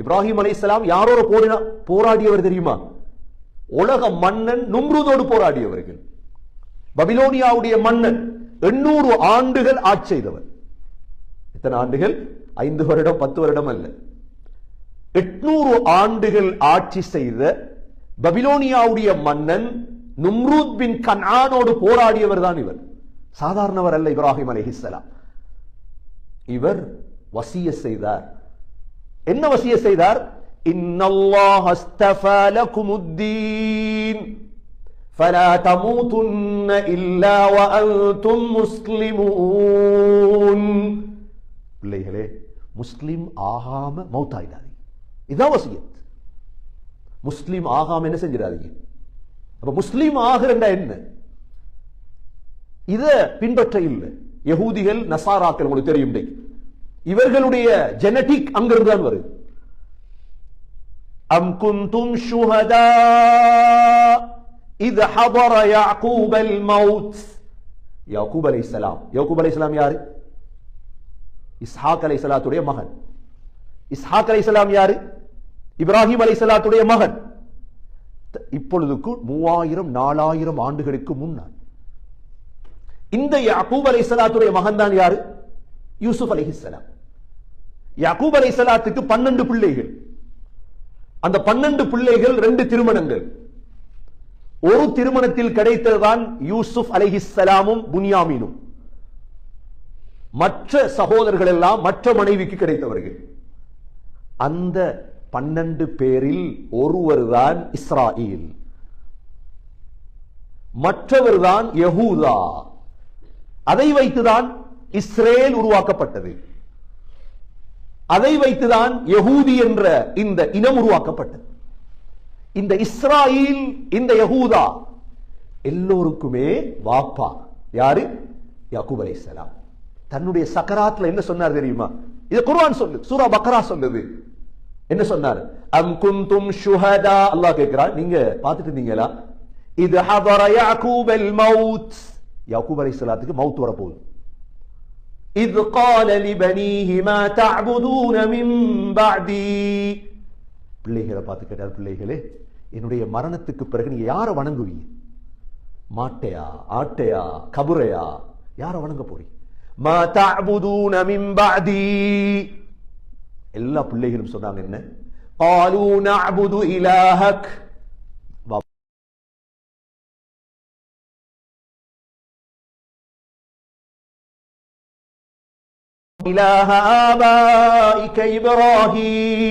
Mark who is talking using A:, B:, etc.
A: இப்ராஹிம் அலைஹிஸ்ஸலாம் யாரோட போரினா போராடியவர் தெரியுமா? உலக மன்னன் நும்ருதோடு போராடியவர்கள். பபிலோனியாவுடைய மன்னன் எண்ணூறு ஆண்டுகள் ஆட்சி செய்தவர். இத்தனை ஆண்டுகள்? ஐந்து வருடம் பத்து வருடம் அல்ல. எட்நூறு ஆண்டுகள் ஆட்சி செய்த பபிலோனியாவுடைய மன்னன் நும்ரூத் பின் கனானோடு போராடியவர் தான் இவர். சாதாரணவர் அல்ல இப்ராஹிம் அலைஹிஸ்ஸலாம். இவர் வசிய செய்தார். என்ன வசிய செய்தார் இன்னல்லாஹ் அஸ்தஃபா லகுமுத்தீன் فلا تموتن إلا وأنتم مسلمون பிள்ளைகளே முஸ்லிம் ஆகாம மௌத்தாயிடாதீங்க இதான் வசியத் முஸ்லிம் ஆகாம என்ன செஞ்சிடாதீங்க அப்ப முஸ்லிம் ஆகிறண்டா என்ன இத பின்பற்ற இல்லை யகூதிகள் நசாராக்கள் உங்களுக்கு தெரியும் இன்னைக்கு. இவர்களுடைய ஜெனடிக் அங்கிருந்து தான் வருது. அம் குந்தும் ஷுஹதா இது ஹபர யாக்கூப் அல் மவுத். யாக்கூப் அலைஹிஸ்ஸலாம். யாக்கூப் யாரு? இஸ்ஹாக் அலைஹிஸ்ஸலாத்துடைய மகன். இஸ்ஹாக் அலைஹிஸ்ஸலாம் யாரு? இப்ராஹிம் அலைஹிஸ்ஸலாத்துடைய மகன். இப்பொழுதுக்கு மூவாயிரம் நாலாயிரம் ஆண்டுகளுக்கு முன்னால். இந்த யாக்கூப் அலைஹிஸ்ஸலாத்துடைய மகன் தான் யாரு? யூசுப் அலிஹிஸ்லாம் யாக்கூப் அலைஹிஸ்ஸலாத்துக்கு பன்னெண்டு பிள்ளைகள். அந்த பன்னெண்டு பிள்ளைகள் ரெண்டு திருமணங்கள். ஒரு திருமணத்தில் கிடைத்ததுதான் யூசுப் அலைஹிஸ்ஸலாமும் புனியாமீனும். மற்ற சகோதரர்கள் எல்லாம் மற்ற மனைவிக்கு கிடைத்தவர்கள். அந்த பன்னெண்டு பேரில் ஒருவர் தான் இஸ்ராயில். மற்றவர் தான் யகூதா. அதை வைத்துதான் இஸ்ரேல் உருவாக்கப்பட்டது. அதை வைத்துதான் யகூதி என்ற இந்த இனம் உருவாக்கப்பட்டது. இந்த இஸ்ராயில் இந்த யகூதா எல்லோருக்குமே வாப்பா. யாரு? யாக்கூப் அலைஹிஸ்ஸலாம் தன்னுடைய சக்கராத்துல என்ன சொன்னார் தெரியுமா? இது குர்ஆன் சொல்லு சூரா பக்ரா சொல்லுது. என்ன சொன்னார்? அம் குந்தும் ஷுஹதா. அல்லாஹ் கேட்கிறார் நீங்க பார்த்துட்டு இருந்தீங்களா? இது ஹதர யாக்கூப் அல் மவுத். யாக்கூப் அலைஹிஸ்ஸலாத்துக்கு மவுத் வரப்போகுது. إذ قال لبنيه ما تعبدون من بعدي பிள்ளைகளை பார்த்து கேட்டார் பிள்ளைகளே என்னுடைய மரணத்துக்கு பிறகு நீங்க யாரை வணங்குவீங்க மாட்டையா ஆட்டையா கபுரையா யாரை வணங்க போறீங்க மா தஅபுதூன மின் பஅதி எல்லா பிள்ளைகளும் சொன்னாங்க என்ன قالوا نعبد إلهك إله آبائك إبراهيم.